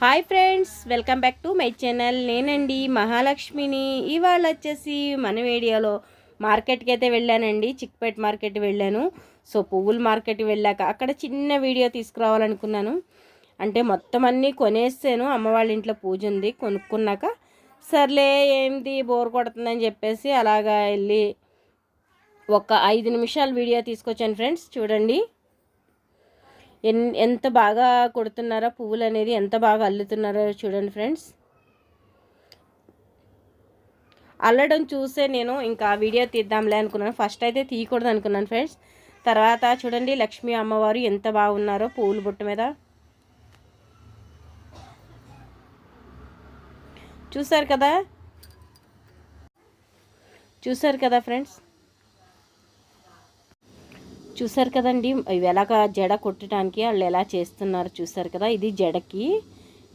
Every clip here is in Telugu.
Hi friends welcome back to my channel. నేనండి మహాలక్ష్మిని. ఇవాళ వచ్చేసి మన వీడియోలో మార్కెట్కి అయితే వెళ్ళానండి. చిక్పేట్ మార్కెట్ వెళ్ళాను. సో పువ్వుల మార్కెట్ వెళ్ళాక అక్కడ చిన్న వీడియో తీసుకురావాలనుకున్నాను. అంటే మొత్తం అన్నీ కొనేసాను. అమ్మ వాళ్ళ ఇంట్లో పూజ ఉంది. కొనుక్కున్నాక సర్లే ఏంది బోర్ కొడుతుందని చెప్పేసి అలాగా వెళ్ళి ఒక ఐదు నిమిషాలు వీడియో తీసుకొచ్చాను ఫ్రెండ్స్. చూడండి. ఎన్ ఎంత బాగా కొడుతున్నారో పువ్వులు అనేది ఎంత బాగా అల్లుతున్నారో చూడండి ఫ్రెండ్స్. అల్లడం చూసే నేను ఇంకా వీడియో తీద్దాంలే అనుకున్నాను. ఫస్ట్ అయితే తీయకూడదు అనుకున్నాను ఫ్రెండ్స్. తర్వాత చూడండి లక్ష్మీ అమ్మవారు ఎంత బాగున్నారో పువ్వులు బుట్ట మీద. చూసారు కదా? చూసారు కదా ఫ్రెండ్స్? చూసారు కదండి ఇవి ఎలాగ జడ కుట్టడానికి వాళ్ళు ఎలా చేస్తున్నారు చూసారు కదా ఇది జడకి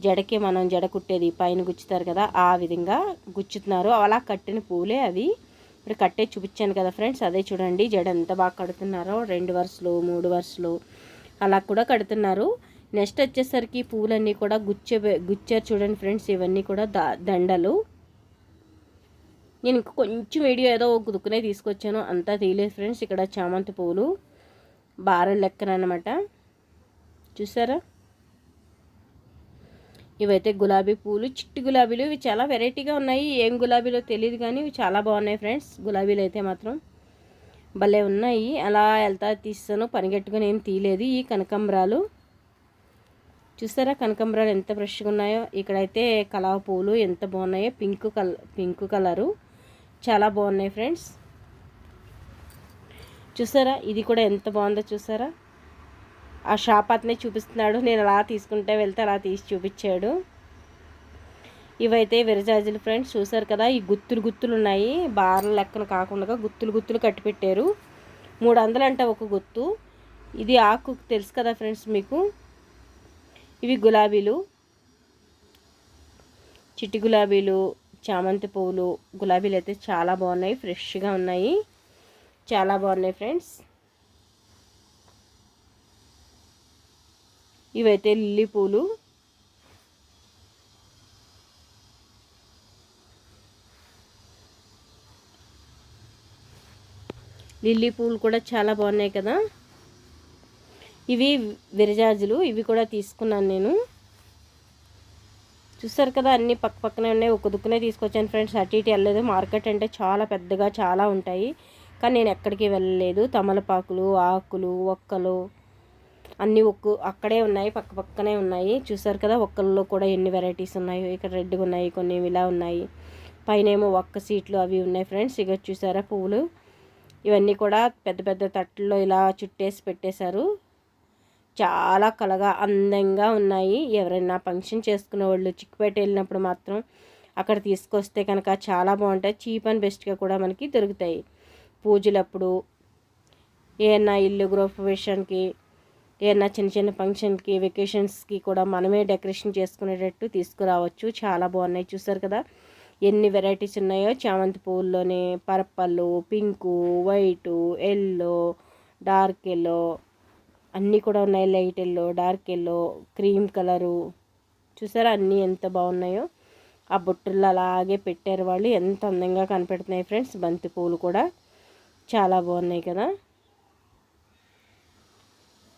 జడకి మనం జడ కుట్టేది పైన గుచ్చుతారు కదా ఆ విధంగా గుచ్చుతున్నారు. అలా కట్టిన పూలే అవి. ఇప్పుడు కట్టే చూపించాను కదా ఫ్రెండ్స్ అదే చూడండి జడ ఎంత బాగా కడుతున్నారో రెండు వరుసలు మూడు వరుసలు అలా కూడా కడుతున్నారు. నెక్స్ట్ వచ్చేసరికి పూలన్నీ కూడా గుచ్చే గుచ్చారు చూడండి ఫ్రెండ్స్ ఇవన్నీ కూడా దండలు. నేను ఇంకా కొంచెం వీడియో ఏదో దుక్కునే తీసుకొచ్చాను అంతా తీయలేదు ఫ్రెండ్స్ ఇక్కడ చామంతి పువ్వులు బారెల లెక్కన అనమాట చూసారా? ఇవైతే గులాబీ పూలు చిట్టి గులాబీలు. ఇవి చాలా వెరైటీగా ఉన్నాయి. ఏం గులాబీలో తెలియదు కానీ ఇవి చాలా బాగున్నాయి ఫ్రెండ్స్. గులాబీలు అయితే మాత్రం భలే ఉన్నాయి. అలా వెళ్తా తీస్తాను. పనిగట్టుకుని ఏం తీయలేదు. ఈ కనకంబరాలు. చూసారా కనకంబరాలు ఎంత ఫ్రెష్గా ఉన్నాయో. ఇక్కడైతే కలవ పూలు ఎంత బాగున్నాయో. Pink colour pink colour. చాలా బాగున్నాయి ఫ్రెండ్స్. చూసారా? ఇది కూడా ఎంత బాగుందో చూసారా? ఆ షాప్ అతనే చూపిస్తున్నాడు. నేను అలా తీసుకుంటే వెళ్తే అలా తీసి చూపించాడు. ఇవైతే విరజాజులు ఫ్రెండ్స్ చూసారు కదా? ఈ గుత్తులు గుత్తులు ఉన్నాయి. బార్ల లెక్కన కాకుండా గుత్తులు గుత్తులు కట్టి పెట్టారు. మూడు వందలు అంట ఒక గుత్తు. ఇది ఆకు తెలుసు కదా ఫ్రెండ్స్ మీకు? ఇవి గులాబీలు. చిట్టి గులాబీలు చామంతి పువ్వులు గులాబీలు అయితే చాలా బాగున్నాయి ఫ్రెష్గా ఉన్నాయి. చాలా బాగున్నాయి ఫ్రెండ్స్. ఇవైతే లిల్లీ పూలు. లిల్లీ పూలు కూడా చాలా బాగున్నాయి కదా. ఇవి విరజాజులు ఇవి కూడా తీసుకున్నాను నేను. చూస్తారు కదా అన్నీ పక్క పక్కనే ఉన్నాయి. ఒక దుక్కునే తీసుకొచ్చాను ఫ్రెండ్స్. అటు ఇటు వెళ్ళలేదు. మార్కెట్ అంటే చాలా పెద్దగా చాలా ఉంటాయి. కానీ నేను ఎక్కడికి వెళ్ళలేదు. తమలపాకులు ఆకులు ఒక్కలు అన్నీ ఒక్కు అక్కడే ఉన్నాయి పక్క పక్కనే ఉన్నాయి. చూసారు కదా ఒక్కల్లో కూడా ఎన్ని వెరైటీస్ ఉన్నాయో. ఇక్కడ రెడ్గా ఉన్నాయి కొన్ని ఇలా ఉన్నాయి. పైన ఏమో ఒక్క సీట్లు అవి ఉన్నాయి ఫ్రెండ్స్. ఇక చూసారా పువ్వులు? ఇవన్నీ కూడా పెద్ద పెద్ద తట్టుల్లో ఇలా చుట్టేసి పెట్టేశారు. చాలా కలగా అందంగా ఉన్నాయి. ఎవరైనా ఫంక్షన్ చేసుకునే వాళ్ళు చిక్కుపేట వెళ్ళినప్పుడు మాత్రం అక్కడ తీసుకొస్తే కనుక చాలా బాగుంటాయి. చీప్ అండ్ బెస్ట్గా కూడా మనకి దొరుకుతాయి. పూజలప్పుడు ఏమన్నా ఇల్లు గృహప్రవేశానికి ఏమన్నా చిన్న చిన్న ఫంక్షన్కి వెకేషన్స్కి కూడా మనమే డెకరేషన్ చేసుకునేటట్టు తీసుకురావచ్చు. చాలా బాగున్నాయి. చూసారు కదా? ఎన్ని వెరైటీస్ ఉన్నాయో? చామంతి పువ్వుల్లోనే purple pink white yellow dark yellow అన్నీ కూడా ఉన్నాయి. Light yellow dark yellow cream colour. చూసారా? అన్నీ ఎంత బాగున్నాయో? ఆ బొట్టుల్లో అలాగే పెట్టారు వాళ్ళు. ఎంత అందంగా కనపెడుతున్నాయి ఫ్రెండ్స్. బంతి పూలు కూడా. చాలా బాగున్నాయి కదా?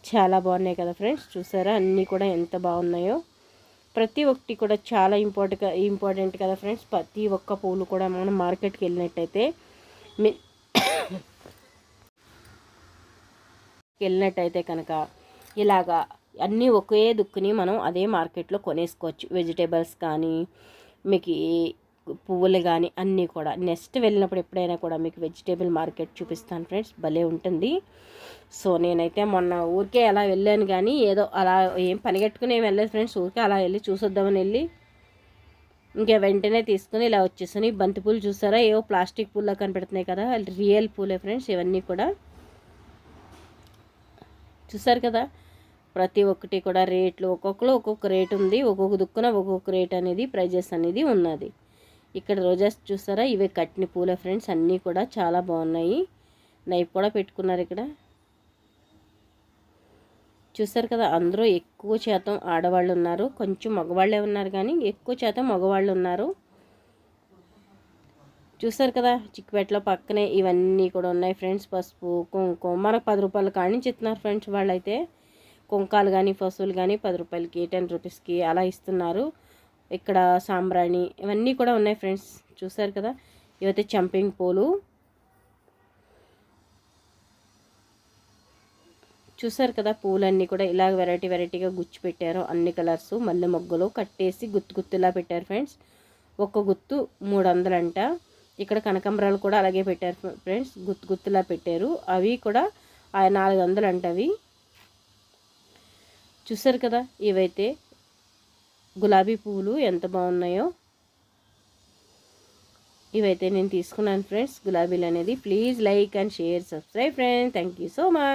చాలా బాగున్నాయి కదా ఫ్రెండ్స్? చూసారా? అన్నీ కూడా ఎంత బాగున్నాయో. ప్రతి ఒక్కటి కూడా చాలా ఇంపార్టెంట్ ఇంపార్టెంట్ కదా ఫ్రెండ్స్? ప్రతి ఒక్క పూలు కూడా మనం మార్కెట్కి వెళ్ళినట్టయితే మీ వెళ్ళినట్టయితే కనుక ఇలాగా అన్నీ ఒకే దుక్కుని మనం అదే మార్కెట్లో కొనేసుకోవచ్చు. వెజిటేబుల్స్ కానీ మీకు పువ్వులు కానీ అన్నీ కూడా. నెక్స్ట్ వెళ్ళినప్పుడు ఎప్పుడైనా కూడా మీకు వెజిటేబుల్ మార్కెట్ చూపిస్తాను ఫ్రెండ్స్ భలే ఉంటుంది. సో నేనైతే మొన్న ఊరికే అలా వెళ్ళాను కానీ ఏదో అలా ఏం పనిగట్టుకుని ఏం వెళ్ళలేదు ఫ్రెండ్స్ ఊరికే అలా వెళ్ళి చూసొద్దామని వెళ్ళి ఇంకా వెంటనే తీసుకుని ఇలా వచ్చేసాను. ఈ బంతి పూలు చూసారా? ఏవో ప్లాస్టిక్ పూల్లో కనిపెడుతున్నాయి కదా. రియల్ పూలే ఫ్రెండ్స్ ఇవన్నీ కూడా. చూసారు కదా? ప్రతి ఒక్కటి కూడా రేట్లు ఒక్కొక్కరు ఒక్కొక్క రేట్ ఉంది. ఒక్కొక్క దుక్కున ఒక్కొక్క రేట్ అనేది ప్రైజెస్ అనేది ఉన్నది. ఇక్కడ రోజాస్ చూసారా ఇవే కట్టిన పూల ఫ్రెండ్స్ అన్నీ కూడా చాలా బాగున్నాయి. నైఫ్ కూడా పెట్టుకున్నారు ఇక్కడ. చూసారు కదా అందరూ ఎక్కువ శాతం ఆడవాళ్ళు ఉన్నారు. కొంచెం మగవాళ్ళే ఉన్నారు కానీ ఎక్కువ శాతం మగవాళ్ళు ఉన్నారు. చూసారు కదా చిక్కుపేటలో పక్కనే ఇవన్నీ కూడా ఉన్నాయి ఫ్రెండ్స్. పసుపు కుంకుమ మనకు పది రూపాయలు కానించి ఇస్తున్నారు ఫ్రెండ్స్ వాళ్ళైతే. కుంకాలు కానీ పశువులు కానీ పది రూపాయలకి టెన్ రూపీస్కి అలా ఇస్తున్నారు. ఇక్కడ సాంబ్రాణి ఇవన్నీ కూడా ఉన్నాయి ఫ్రెండ్స్. చూసారు కదా? ఇవైతే చంపింగ్ పూలు. చూసారు కదా? పూలన్నీ కూడా ఇలా వెరైటీ వెరైటీగా గుచ్చి పెట్టారు. అన్ని కలర్స్ మల్లె మొగ్గలు కట్టేసి గుత్తు గుత్తులా పెట్టారు ఫ్రెండ్స్. ఒక్క గుత్తు మూడు వందలంట ఇక్కడ కనకంబరాలు కూడా అలాగే పెట్టారు ఫ్రెండ్స్. గుత్తు గుత్తులా పెట్టారు. అవి కూడా నాలుగు వందలు అంటవి చూసారు కదా? ఇవైతే గులాబీ పువ్వులు ఎంత బాగున్నాయో. ఇవైతే నేను తీసుకున్నాను ఫ్రెండ్స్. గులాబీలు అనేది please like and share subscribe friends thank you so much